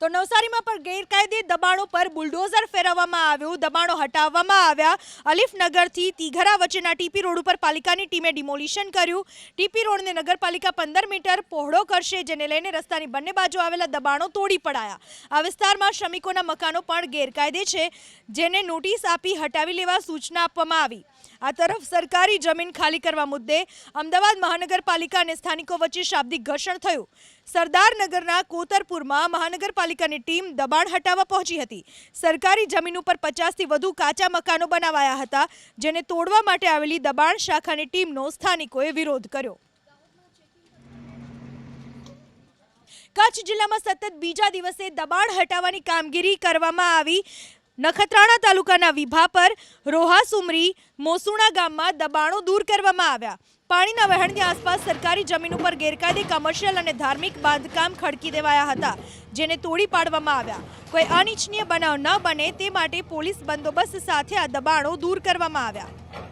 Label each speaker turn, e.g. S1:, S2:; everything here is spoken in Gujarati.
S1: તો નવસારીમાં પણ ગેરકાયદે દબાણો પર બુલડોઝર ફેરવવામાં આવ્યું. દબાણો હટાવવામાં આવ્યા. અલીફનગરથી તીઘરા વચ્ચેના ટીપી રોડ ઉપર પાલિકાની ટીમે ડિમોલિશન કર્યું. ટીપી રોડને નગરપાલિકા પંદર મીટર પહોળો કરશે, જેને લઈને રસ્તાની બંને બાજુ આવેલા દબાણો તોડી પડાયા. આ વિસ્તારમાં શ્રમિકોના મકાનો પણ ગેરકાયદે છે, જેને નોટિસ આપી હટાવી લેવા સૂચના આપવામાં આવી. આ તરફ સરકારી જમીન ખાલી કરવા મુદ્દે અમદાવાદ મહાનગરપાલિકા અને સ્થાનિકો વચ્ચે શાબ્દિક ઘર્ષણ થયું. સરદારનગરના કોતરપુરમાં મહાનગરપાલિકાની ટીમ દબાણ હટાવવા પહોંચી હતી. સરકારી જમીન ઉપર પચાસથી વધુ કાચા મકાનો બનાવાયા હતા, જેને તોડવા માટે આવેલી દબાણ શાખાની ટીમનો સ્થાનિકોએ વિરોધ કર્યો. કચ્છ જિલ્લામાં સતત બીજા દિવસે દબાણ હટાવવાની કામગીરી કરવામાં આવી નખત્રાણા તાલુકાના વિભા પર રોહા સુમરી મોસુણા ગામમાં દબાણો દૂર કરવામાં આવ્યા. પાણીના વહેણની આસપાસ સરકારી જમીન ઉપર ગેરકાયદે કમર્શિયલ અને ધાર્મિક બાંધકામ ખડકી દેવાયા હતા, જેને તોડી પાડવામાં આવ્યા. કોઈ અનિચ્છનીય બનાવ ન બને તે માટે પોલીસ બંદોબસ્ત સાથે આ દબાણો દૂર કરવામાં આવ્યા.